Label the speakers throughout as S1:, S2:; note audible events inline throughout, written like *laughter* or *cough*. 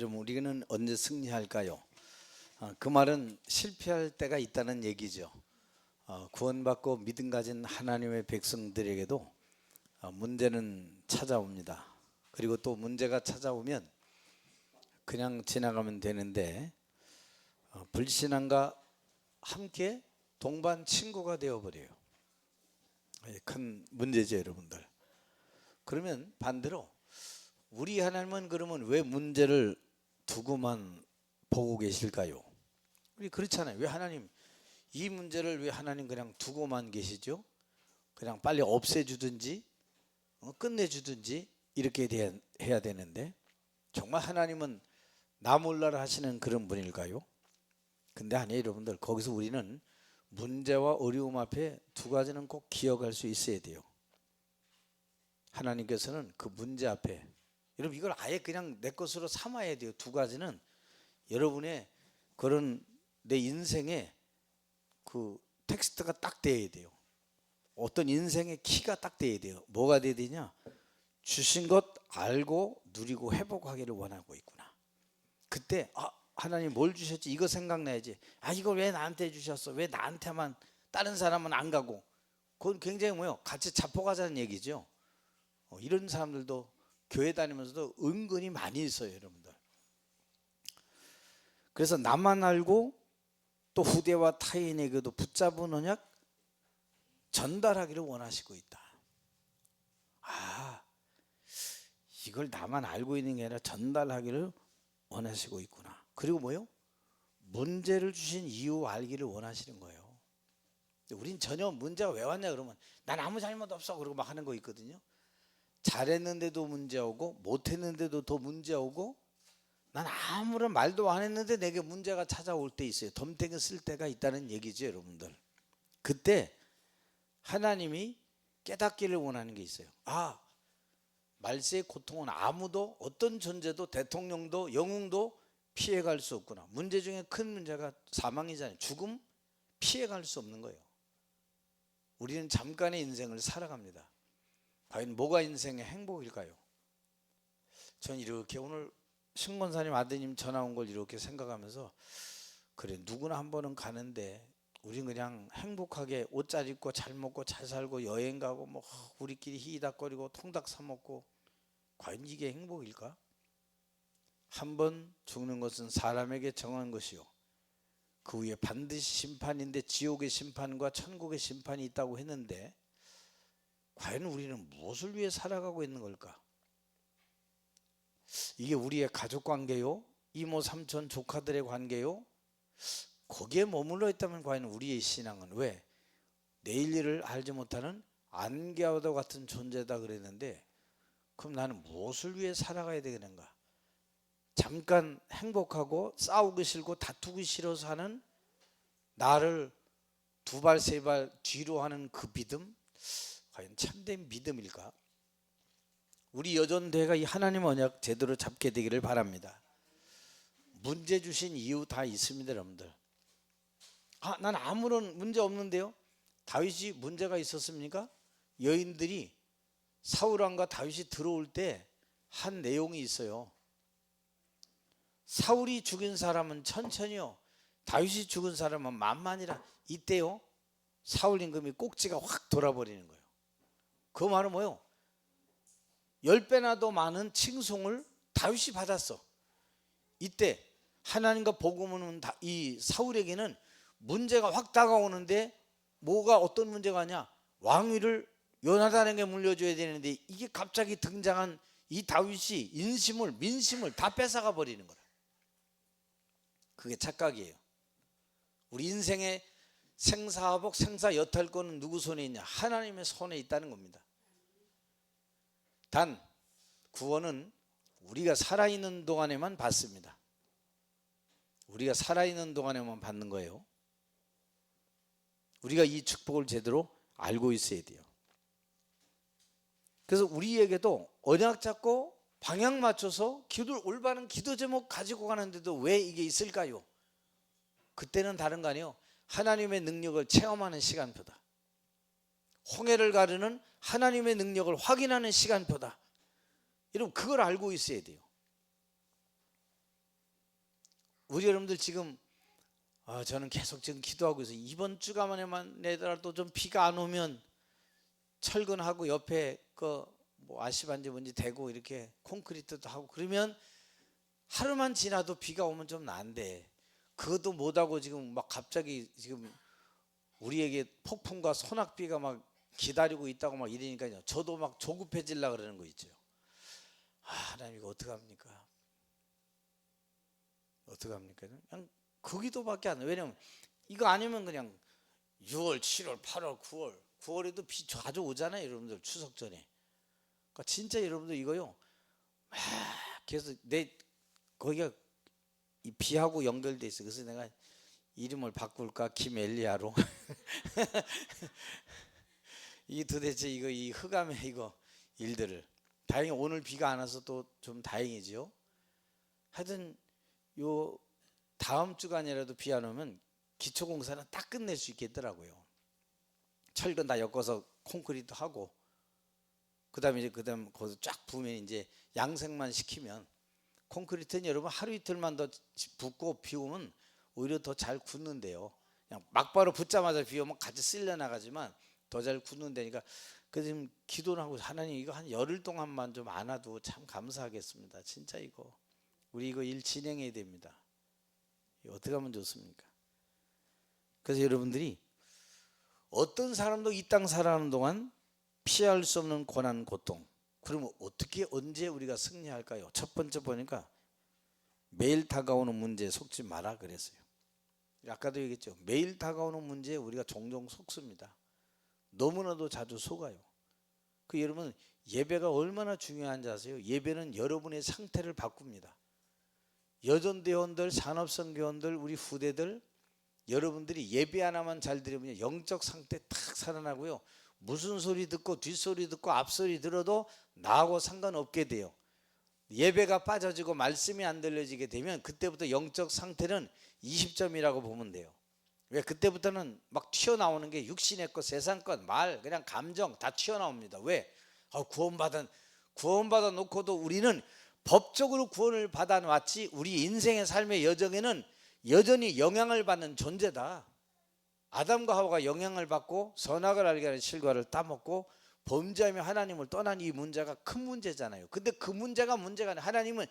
S1: 여러분 우리는 언제 승리할까요? 아, 그 말은 실패할 때가 있다는 얘기죠. 어, 구원받고 믿음 가진 하나님의 백성들에게도 어, 문제는 찾아옵니다. 그리고 또 문제가 찾아오면 그냥 지나가면 되는데 어, 불신앙과 함께 동반 친구가 되어버려요. 예, 큰 문제죠, 여러분들. 그러면 반대로 우리 하나님은 그러면 왜 문제를 두고만 보고 계실까요? 우리 그렇잖아요. 왜 하나님 이 문제를 왜 하나님 그냥 두고만 계시죠? 그냥 빨리 없애주든지 어, 끝내주든지 이렇게 해야 되는데 정말 하나님은 나 몰라라 하시는 그런 분일까요? 근데 아니에요 여러분들 거기서 우리는 문제와 어려움 앞에 두 가지는 꼭 기억할 수 있어야 돼요 하나님께서는 그 문제 앞에 여러분 이걸 아예 그냥 내 것으로 삼아야 돼요. 두 가지는 여러분의 그런 내 인생에 그 텍스트가 딱 돼야 돼요. 어떤 인생의 키가 딱 돼야 돼요. 뭐가 돼야 되냐? 주신 것 알고 누리고 회복하기를 원하고 있구나. 그때 아 하나님 뭘 주셨지? 이거 생각나야지. 아 이걸 왜 나한테 주셨어? 왜 나한테만 다른 사람은 안 가고? 그건 굉장히 뭐요? 같이 자포가자는 얘기죠. 어, 이런 사람들도 교회 다니면서도 은근히 많이 있어요 여러분들 그래서 나만 알고 또 후대와 타인에게도 붙잡은 언약 전달하기를 원하시고 있다 아 이걸 나만 알고 있는 게 아니라 전달하기를 원하시고 있구나. 그리고 뭐요? 문제를 주신 이유 알기를 원하시는 거예요. 우린 전혀 문제가 왜 왔냐 그러면 난 아무 잘못 없어 그러고 막 하는 거 있거든요. 잘했는데도 문제 오고 못했는데도 더 문제 오고 난 아무런 말도 안 했는데 내게 문제가 찾아올 때 있어요. 덤탱이 쓸 때가 있다는 얘기죠, 여러분들. 그때 하나님이 깨닫기를 원하는 게 있어요. 아, 말세의 고통은 아무도 어떤 존재도 대통령도 영웅도 피해갈 수 없구나. 문제 중에 큰 문제가 사망이잖아요. 죽음 피해갈 수 없는 거예요. 우리는 잠깐의 인생을 살아갑니다. 과연 뭐가 인생의 행복일까요? 전 이렇게 오늘 신권사님 아드님 전화 온 걸 이렇게 생각하면서 그래 누구나 한 번은 가는데 우린 그냥 행복하게 옷 잘 입고 잘 먹고 잘 살고 여행 가고 뭐 우리끼리 희닥거리고 통닭 사 먹고 과연 이게 행복일까? 한 번 죽는 것은 사람에게 정한 것이요. 그 후에 반드시 심판인데 지옥의 심판과 천국의 심판이 있다고 했는데 과연 우리는 무엇을 위해 살아가고 있는 걸까? 이게 우리의 가족 관계요? 이모 삼촌 조카들의 관계요? 거기에 머물러 있다면 과연 우리의 신앙은 왜 내일 일을 알지 못하는 안개와도 같은 존재다 그랬는데 그럼 나는 무엇을 위해 살아가야 되겠는가? 잠깐 행복하고 싸우기 싫고 다투기 싫어서 하는 나를 두 발 세 발 뒤로 하는 그 믿음 과연 참된 믿음일까? 우리 여전대가 이 하나님 언약 제대로 잡게 되기를 바랍니다. 문제 주신 이유 다 있습니다, 여러분들. 아, 난 아무런 문제 없는데요. 다윗이 문제가 있었습니까? 여인들이 사울 왕과 다윗이 들어올 때 한 내용이 있어요. 사울이 죽인 사람은 천천히요. 다윗이 죽은 사람은 만만이라 이때요. 사울 임금이 꼭지가 확 돌아버리는 거예요. 그 말은 뭐요? 열 배나 더 많은 칭송을 다윗이 받았어. 이때 하나님과 복음은 이 사울에게는 문제가 확 다가오는데 뭐가 어떤 문제가냐? 왕위를 요나단에게 물려줘야 되는데 이게 갑자기 등장한 이 다윗이 인심을 민심을 다 뺏어가 버리는 거라. 그게 착각이에요. 우리 인생의 생사복 생사 여탈권은 누구 손에 있냐? 하나님의 손에 있다는 겁니다. 단 구원은 우리가 살아있는 동안에만 받습니다. 우리가 살아있는 동안에만 받는 거예요. 우리가 이 축복을 제대로 알고 있어야 돼요. 그래서 우리에게도 언약 잡고 방향 맞춰서 기도 올바른 기도 제목 가지고 가는데도 왜 이게 있을까요? 그때는 다른 거 아니에요. 하나님의 능력을 체험하는 시간표다. 홍해를 가르는 하나님의 능력을 확인하는 시간표다. 여러분 그걸 알고 있어야 돼요. 우리 여러분들 지금 아, 저는 계속 지금 기도하고 있어요. 이번 주간만에만 내더라도 좀 비가 안 오면 철근하고 옆에 그뭐 아시반지 뭔지 대고 이렇게 콘크리트도 하고 그러면 하루만 지나도 비가 오면 좀 난데 그것도 못하고 지금 막 갑자기 지금 우리에게 폭풍과 소낙비가 막 기다리고 있다고 막 이러니까요. 저도 막 조급해질라 그러는 거 있죠. 아, 하나님 이거 어떡 합니까? 어떡 합니까? 그냥 그 기도밖에 안 돼. 왜냐면 이거 아니면 그냥 6월, 7월, 8월, 9월, 9월에도 비 자주 오잖아요, 여러분들 추석 전에. 그러니까 진짜 여러분들 이거요. 막 계속 내 거기가 이 비하고 연결돼 있어. 그래서 내가 이름을 바꿀까 김엘리아로. *laughs* 이 도대체 이거 이 흑암의 *laughs* 이거 일들을 다행히 오늘 비가 안 와서 또 좀 다행이죠. 하여튼 요 다음 주간이라도 비 안 오면 기초 공사는 딱 끝낼 수 있겠더라고요. 철근 다 엮어서 콘크리트 하고 그다음에 이제 그다음 거기서 쫙 부으면 이제 양생만 시키면 콘크리트는 여러분 하루 이틀만 더 붓고 비 오면 오히려 더 잘 굳는데요. 그냥 막바로 붙자마자 비 오면 같이 쓸려 나가지만 더 잘 굳는다니까 그래서 지금 기도를 하고 하나님 이거 한 열흘 동안만 좀안 와도 참 감사하겠습니다. 진짜 이거 우리 이거 일 진행해야 됩니다. 어떻게 하면 좋습니까? 그래서 여러분들이 어떤 사람도 이 땅 살아가는 동안 피할 수 없는 고난 고통. 그러면 어떻게 언제 우리가 승리할까요? 첫 번째 보니까 매일 다가오는 문제에 속지 마라 그랬어요. 아까도 얘기했죠. 매일 다가오는 문제에 우리가 종종 속습니다. 너무나도 자주 속아요. 그 여러분 예배가 얼마나 중요한지 아세요? 예배는 여러분의 상태를 바꿉니다. 여전대원들, 산업선교원들, 우리 후대들 여러분들이 예배 하나만 잘 들으면 영적 상태 탁 살아나고요. 무슨 소리 듣고 뒷소리 듣고 앞소리 들어도 나하고 상관없게 돼요. 예배가 빠져지고 말씀이 안 들려지게 되면 그때부터 영적 상태는 20점이라고 보면 돼요. 왜 그때부터는 막 튀어나오는 게 육신의 것, 세상 것, 말, 그냥 감정 다 튀어나옵니다. 왜? 아, 구원받은 구원받아 놓고도 우리는 법적으로 구원을 받아 놨지 우리 인생의 삶의 여정에는 여전히 영향을 받는 존재다. 아담과 하와가 영향을 받고 선악을 알게 하는 실과를 따먹고 범죄하며 하나님을 떠난 이 문제가 큰 문제잖아요. 근데 그 문제가 문제가 아니라 하나님은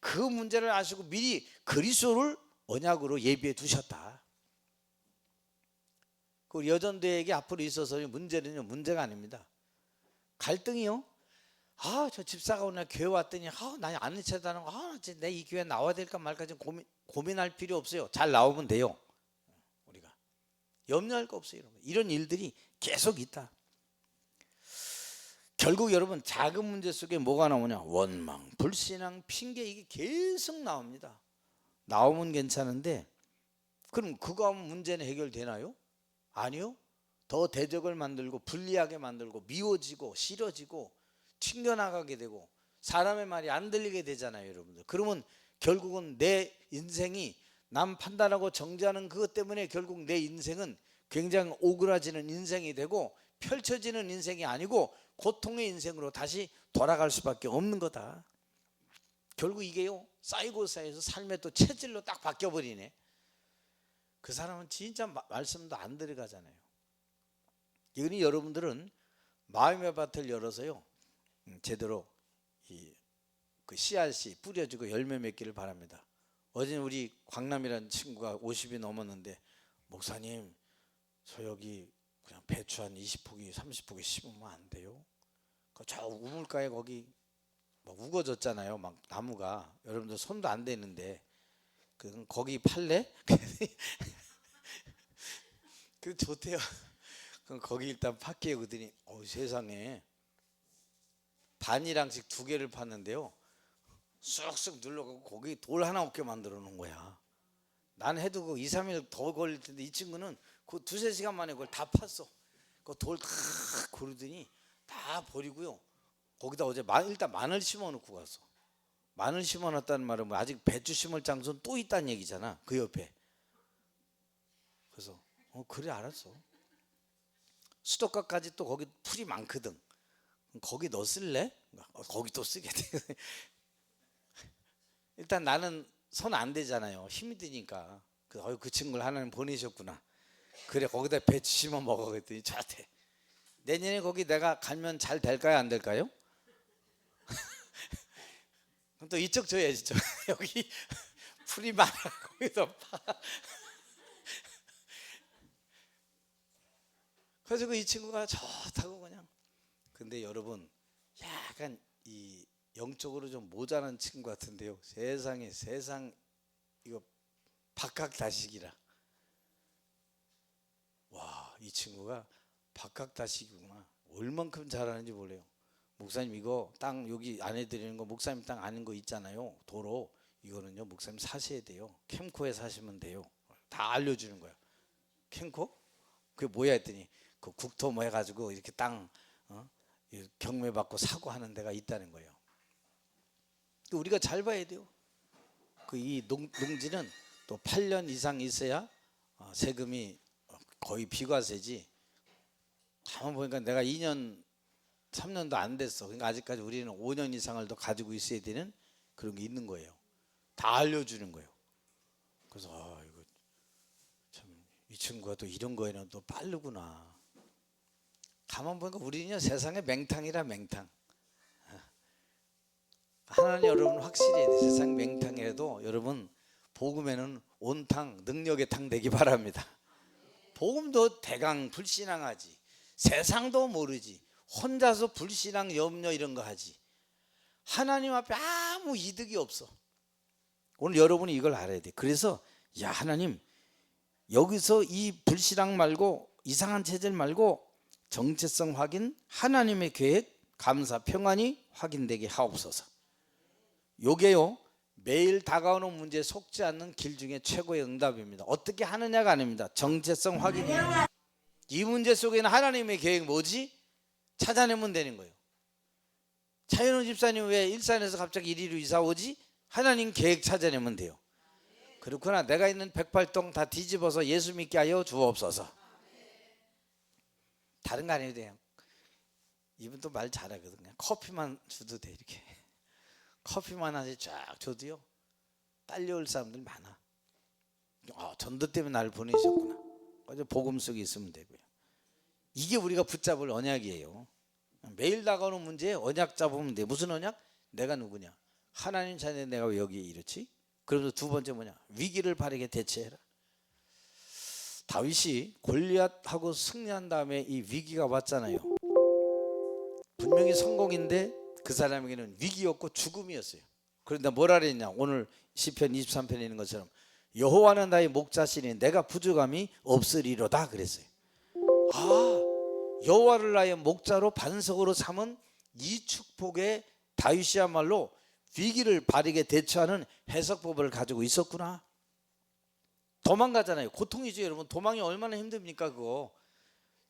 S1: 그 문제를 아시고 미리 그리스도를 언약으로 예비해 두셨다. 그 여전대에게 앞으로 있어서 문제는 문제가 아닙니다. 갈등이요. 아, 저 집사가 오늘 교회 왔더니 아, 나 아는 체다는 거. 아, 내이 교회 나와야 될까 말까 좀 고민 고민할 필요 없어요. 잘 나오면 돼요. 우리가 염려할 거 없어요. 여러분. 이런 일들이 계속 있다. 결국 여러분 작은 문제 속에 뭐가 나오냐? 원망, 불신앙, 핑계 이게 계속 나옵니다. 나오면 괜찮은데 그럼 그거 하면 문제는 해결되나요? 아니요. 더 대적을 만들고 불리하게 만들고 미워지고 싫어지고 튕겨나가게 되고 사람의 말이 안 들리게 되잖아요, 여러분들. 그러면 결국은 내 인생이 남 판단하고 정죄하는 그것 때문에 결국 내 인생은 굉장히 오그라지는 인생이 되고 펼쳐지는 인생이 아니고 고통의 인생으로 다시 돌아갈 수밖에 없는 거다. 결국 이게요 쌓이고 쌓여서 삶의 또 체질로 딱 바뀌어 버리네. 그 사람은 진짜 마- 말씀도 안 들어가잖아요. 이거니 여러분들은 마음의 밭을 열어서요 음, 제대로 이그 씨앗이 뿌려지고 열매 맺기를 바랍니다. 어제 우리 광남이라는 친구가 50이 넘었는데 목사님 저 여기 그냥 배추 한 20포기 30포기 심으면 안 돼요? 그저 우물가에 거기 막 우거졌잖아요. 막 나무가 여러분들 손도 안 대는데 그 거기 팔래? *laughs* 그 좋대요. *laughs* 그럼 거기 일단 팔게요. 그더니 어 세상에 반이랑씩 두 개를 팠는데요. 쑥쑥 눌러가고 거기 돌 하나 없게 만들어 놓은 거야. 난 해도 그 2, 3일 더 걸릴 텐데 이 친구는 그 두세 시간 만에 그걸 다 팠어. 그 돌 다 고르더니 다 버리고요. 거기다 어제 마, 일단 마늘 심어 놓고 갔어. 마늘 심어 놨다는 말은 뭐 아직 배추 심을 장소는 또 있다는 얘기잖아. 그 옆에. 어 그래 알았어. 수도가까지 또 거기 풀이 많거든. 거기 너 쓸래? 어, 거기 또 쓰게 돼. *laughs* 일단 나는 손안 대잖아요. 힘이 드니까. 그, 어이, 그 친구를 하나님 보내셨구나. 그래 거기다 배 주시면 먹어 그랬더니 저한테 내년에 거기 내가 가면 잘 될까요 안 될까요? *laughs* 그럼 또 이쪽 줘야지 저 *laughs* 여기 풀이 많아 거기서 파. 그래서 이 친구가 좋다고 그냥. 근데 여러분 약간 이 영적으로 좀 모자란 친구 같은데요. 세상에 세상 이거 박학다식이라. 와 이 친구가 박학다식이구나. 얼만큼 잘하는지 몰라요. 목사님 이거 땅 여기 안 해드리는 거 목사님 땅 아는 거 있잖아요. 도로. 이거는요 목사님 사셔야 돼요. 캠코에 사시면 돼요. 다 알려주는 거야. 캠코? 그게 뭐야 했더니 그 국토 뭐 해가지고 이렇게 땅 어? 이 경매 받고 사고 하는 데가 있다는 거예요 또 우리가 잘 봐야 돼요 그 이 농지는 또 8년 이상 있어야 어, 세금이 거의 비과세지 가만 보니까 내가 2년 3년도 안 됐어. 그러니까 아직까지 우리는 5년 이상을 더 가지고 있어야 되는 그런 게 있는 거예요. 다 알려주는 거예요. 그래서 아, 이거 참 이 친구가 또 이런 거에는 또 빠르구나. 가만 보니까 우리는 세상의 맹탕이라 맹탕. 하나님 여러분 확실히. 세상 맹탕이라도 여러분 복음에는 온탕 능력의 탕 되기 바랍니다. 복음도 대강 불신앙하지. 세상도 모르지. 혼자서 불신앙 염려 이런 거 하지. 하나님 앞에 아무 이득이 없어. 오늘 여러분이 이걸 알아야 돼. 그래서 야 하나님 여기서 이 불신앙 말고 이상한 체질 말고 정체성 확인 하나님의 계획 감사 평안이 확인되게 하옵소서. 요게요 매일 다가오는 문제에 속지 않는 길 중에 최고의 응답입니다. 어떻게 하느냐가 아닙니다. 정체성 확인이에요. 이 문제 속에는 하나님의 계획 뭐지? 찾아내면 되는 거예요. 차현우 집사님 왜 일산에서 갑자기 이리로 이사 오지? 하나님 계획 찾아내면 돼요. 그렇구나. 내가 있는 백팔동 다 뒤집어서 예수 믿게 하여 주옵소서. 다른 거 아니어도 돼요. 이분 또말 잘하거든요. 커피만 줘도 돼 이렇게. *laughs* 커피만 하지 쫙 줘도요. 딸려올 사람들 많아. 아, 전도 때문에 나를 보내셨구나. 어제 복음 속에 있으면 되고요. 이게 우리가 붙잡을 언약이에요. 매일 다가오는 문제에 언약 잡으면 돼. 무슨 언약? 내가 누구냐? 하나님 자녀 내가 왜 여기에 이렇지? 그러면서 두 번째 뭐냐? 위기를 바르게 대처해라. 다윗이 골리앗하고 승리한 다음에 이 위기가 왔잖아요. 분명히 성공인데 그 사람에게는 위기였고 죽음이었어요. 그런데 뭐라 그랬냐? 오늘 시편 23편에 있는 것처럼 여호와는 나의 목자시니 내가 부족함이 없으리로다 그랬어요. 아, 여호와를 나의 목자로 반석으로 삼은 이 축복에 다윗이야말로 위기를 바르게 대처하는 해석법을 가지고 있었구나. 도망가잖아요. 고통이죠, 여러분. 도망이 얼마나 힘듭니까, 그거.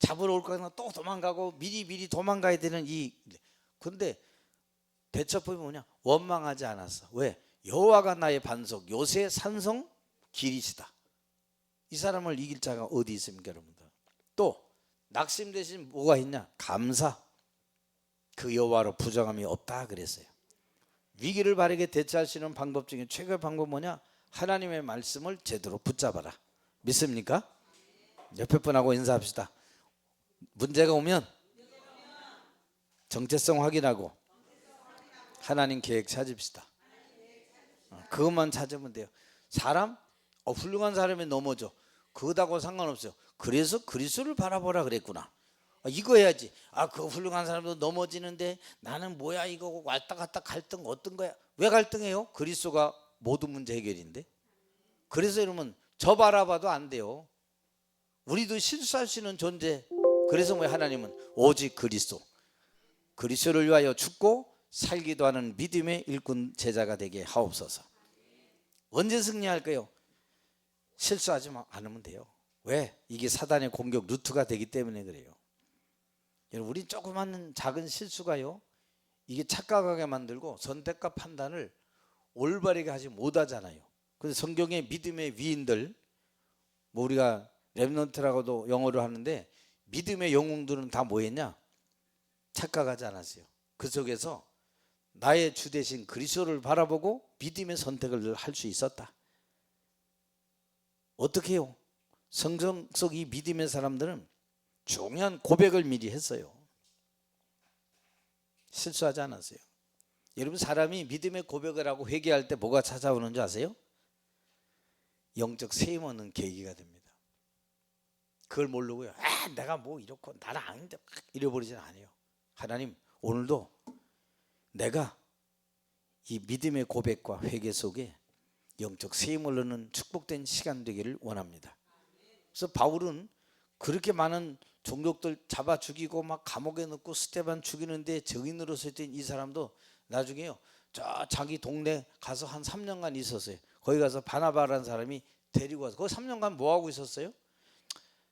S1: 잡으러 올 거면 또 도망가고 미리 미리 도망가야 되는 이 근데 대처법이 뭐냐? 원망하지 않았어. 왜? 여호와가 나의 반석, 요새 산성 길이시다. 이 사람을 이길 자가 어디 있습니까, 여러분들? 또 낙심 대신 뭐가 있냐? 감사. 그 여호와로 부정함이 없다 그랬어요. 위기를 바르게 대처할 수 있는 방법 중에 최고의 방법 뭐냐? 하나님의 말씀을 제대로 붙잡아라. 믿습니까? 옆에 분하고 인사합시다. 문제가 오면 정체성 확인하고 하나님 계획 찾읍시다. 어, 그것만 찾으면 돼요. 사람 어, 훌륭한 사람이 넘어져. 그거다고 상관없어요. 그래서 그리스도를 바라보라 그랬구나. 아, 이거 해야지. 아, 그 훌륭한 사람도 넘어지는데 나는 뭐야 이거 왔다 갔다 갈등 어떤 거야? 왜 갈등해요? 그리스도가 모든 문제 해결인데. 그래서 여러분 저 바라봐도 안 돼요. 우리도 실수할 수 있는 존재. 그래서 뭐 하나님은 오직 그리스도. 그리스도를 위하여 죽고 살기도 하는 믿음의 일꾼 제자가 되게 하옵소서. 언제 승리할까요? 실수하지 마- 않으면 돼요. 왜? 이게 사단의 공격 루트가 되기 때문에 그래요. 여러분, 우리 조그마한 작은 실수가요. 이게 착각하게 만들고 선택과 판단을 올바르게 하지 못하잖아요. 그래서 성경의 믿음의 위인들, 뭐 우리가 렘넌트라고도 영어로 하는데 믿음의 영웅들은 다 뭐했냐? 착각하지 않았어요. 그 속에서 나의 주 대신 그리스도를 바라보고 믿음의 선택을 할 수 있었다. 어떻게 해요? 성경 속 이 믿음의 사람들은 중요한 고백을 미리 했어요. 실수하지 않았어요. 여러분 사람이 믿음의 고백을 하고 회개할 때 뭐가 찾아오는 줄 아세요? 영적 세임 얻는 계기가 됩니다. 그걸 모르고요. 아, 내가 뭐 이렇고 나는 아닌데 막 이래버리진 않아요. 하나님 오늘도 내가 이 믿음의 고백과 회개 속에 영적 세임을 얻는 축복된 시간 되기를 원합니다. 그래서 바울은 그렇게 많은 종족들 잡아 죽이고 막 감옥에 넣고 스테반 죽이는데 증인으로 서 있던 이 사람도 나중에요. 저 자기 동네 가서 한 3년간 있었어요. 거기 가서 바나바라는 사람이 데리고 와서 거기 3년간 뭐 하고 있었어요?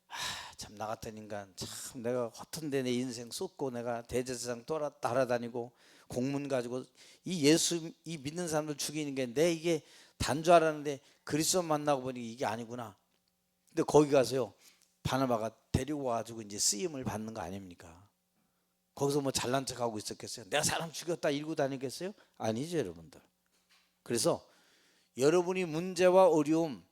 S1: 아, 참 나 같은 인간 참 내가 허튼데 내 인생 쏟고 내가 대제사장 따라 따라다니고 공문 가지고 이 예수 이 믿는 사람들 죽이는 게 내 이게 단줄 알았는데 그리스도 만나고 보니 이게 아니구나. 근데 거기 가서요 바나바가 데리고 와가지고 이제 쓰임을 받는 거 아닙니까? 거기서 뭐 잘난 척하고 있었겠어요? 내가 사람 죽였다 이러고 다니겠어요? 아니죠 여러분들. 그래서 여러분이 문제와 어려움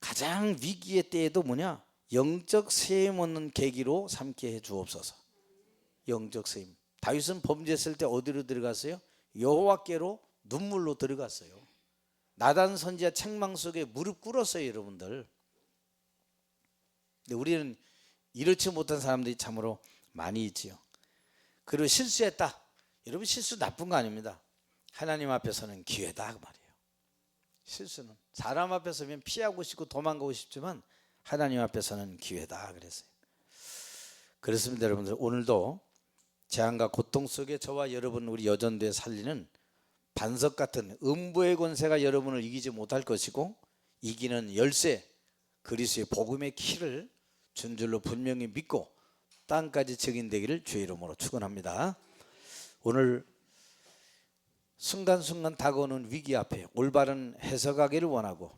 S1: 가장 위기의 때에도 뭐냐 영적 세임 얻는 계기로 삼게 해 주옵소서. 영적 세임. 다윗은 범죄했을 때 어디로 들어갔어요? 여호와께로 눈물로 들어갔어요. 나단 선지자 책망 속에 무릎 꿇었어요, 여러분들. 근데 우리는 이렇지 못한 사람들이 참으로 많이 있지요. 그리고 실수했다. 여러분 실수 나쁜 거 아닙니다. 하나님 앞에서는 기회다 그 말이에요. 실수는 사람 앞에 서면 피하고 싶고 도망가고 싶지만 하나님 앞에서는 기회다 그랬어요. 그렇습니다, 여러분들. 오늘도 재앙과 고통 속에 저와 여러분 우리 여전도에 살리는 반석 같은 음부의 권세가 여러분을 이기지 못할 것이고 이기는 열쇠 그리스의 복음의 키를 준 줄로 분명히 믿고 땅까지 증인되기를 주의 이름으로 축원합니다. 오늘 순간순간 다가오는 위기 앞에 올바른 해석하기를 원하고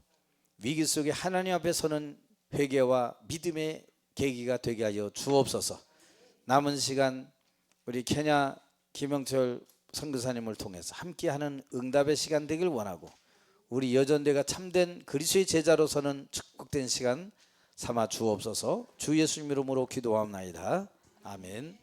S1: 위기 속에 하나님 앞에 서는 회개와 믿음의 계기가 되게 하여 주옵소서. 남은 시간 우리 케냐 김영철 선교사님을 통해서 함께하는 응답의 시간 되길 원하고 우리 여전대가 참된 그리스도의 제자로서는 축복된 시간 삼아 주옵소서. 주 예수님 이름으로 기도하옵나이다. 아멘.